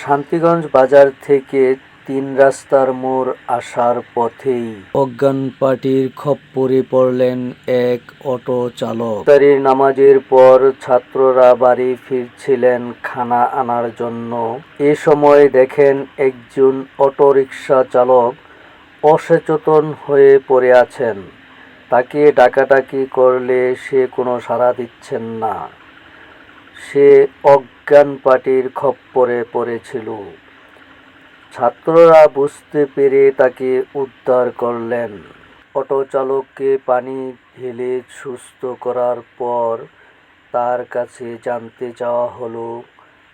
শান্তিগঞ্জ বাজার থেকে তিন রাস্তার মোড় আসার পথেই অজ্ঞান পার্টির খপ্পরে পড়লেন এক অটো চালক। ইফতারির নামাজের পর ছাত্ররা বাড়ি ফিরছিলেন খানা আনার জন্য। এ সময় দেখেন একজন অটোরিকশা চালক অসচেতন হয়ে পড়ে আছেন। তাকে ডাকাডাকি করলে সে কোনো সাড়া দিচ্ছেন না। সে অজ্ঞান পাটির খপ্পরে পড়েছিল। ছাত্ররা বুঝতে পেরে তাকে উদ্ধার করলেন। অটো চালককে পানি ঢেলে সুস্থ করার পর তার কাছে জানতে চাওয়া হলো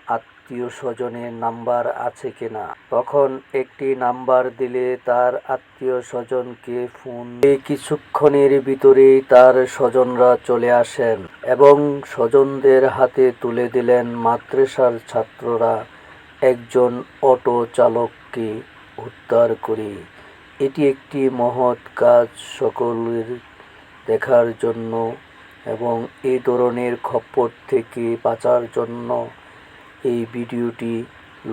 আত্মীয় স্বজনের নাম্বার আছে কিনা তখন একটি নাম্বার দিলে তার আত্মীয় স্বজনকে ফোন কিছুক্ষণের ভিতরেই তার স্বজনরা চলে আসেন এবং স্বজনদের হাতে তুলে দিলেন মাদ্রাসার ছাত্ররা একজন অটো চালককে উদ্ধার করে। এটি একটি মহৎ কাজ সকলের দেখার জন্য এবং এই ধরনের খপ্পর থেকে বাঁচার জন্য এই ভিডিওটি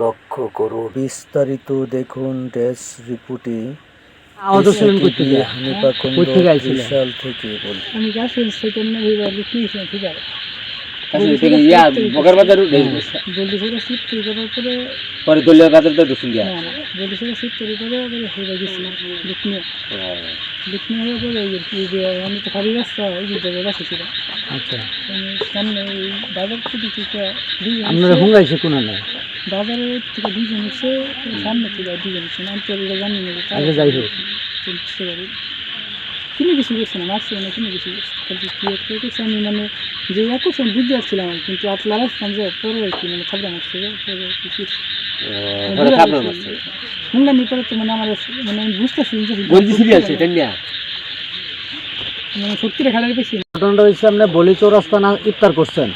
লক্ষ্য করুন। বিস্তারিত দেখুন ড্যাশ রিপোর্টে। আইছিলেন? বিশাল থেকে বল ইয়া বগার বাজার বলতে সেটা সিট তৈরি করার পরে পরে দলীয় বাজার তো ঢুকুন দিয়া। বলতে সেটা সিট তৈরি করে এবারে হেরে গেছিলাম লিখ নিয়ে হয়ে পরে এই যে- আমি তো খালি রাস্তা এই যে জায়গায় বসেছিলাম আচ্ছা। সামনে এই বাজার থেকে থেকে দুজন আপনারা হুঙ্গাইছে কোন না বাজারের থেকে দুজন এসে সামনে থেকে দুজন এসে আমি তো জানি না। যে যাই হোক। কিনে কিছু করছে না মারছে না কিনে কিছু করছে আমি মানে যে ইয়া করছে আমি বুঝতে পারছিলাম কিন্তু আট লাগাচ্ছিলাম যে পরে আর কি মানে থাকবে মারছে শুনলাম এই পরে তো মানে আমার মানে আমি বুঝতেছি যে মানে বেশি ঘটনাটা হচ্ছে আপনি বলি চৌরাস্তা না ইফতার করছেন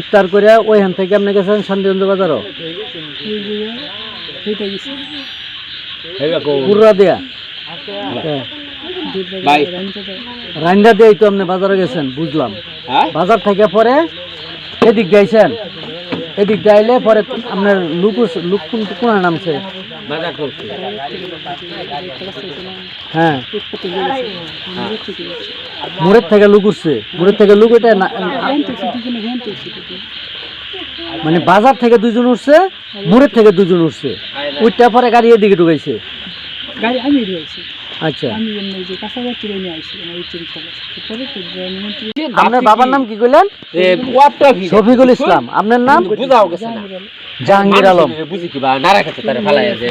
ইফতার করে ওইখান থেকে আপনি গেছেন শান্তিগঞ্জ বাজারও পুরা দিয়া। বাই। রান্না দিয়েই তো আপনি বাজারে গেছেন বুঝলাম। বাজার থেকে পরে এদিক গাইছেন এদিক গাইলে পরে আপনার লুক লুক কোন নামছে হ্যাঁ। মোড়ের থেকে লুক উঠছে। মোড়ের থেকে মানে বাজার থেকে দুজন উঠছে মোড়ের থেকে দুজন উঠছে। উঠতে পরে গাড়ি এদিকে ঢুকাইছে। গাড়ি আমি রয়েছি। আচ্ছা। আমি যে আসি আমার আপনার বাবার নাম কি কইলেন? শফিকুল ইসলাম। আপনার নাম? জাহাঙ্গীর আলম। বুঝি কিবা নারা খেতে তারা ফালাই আছে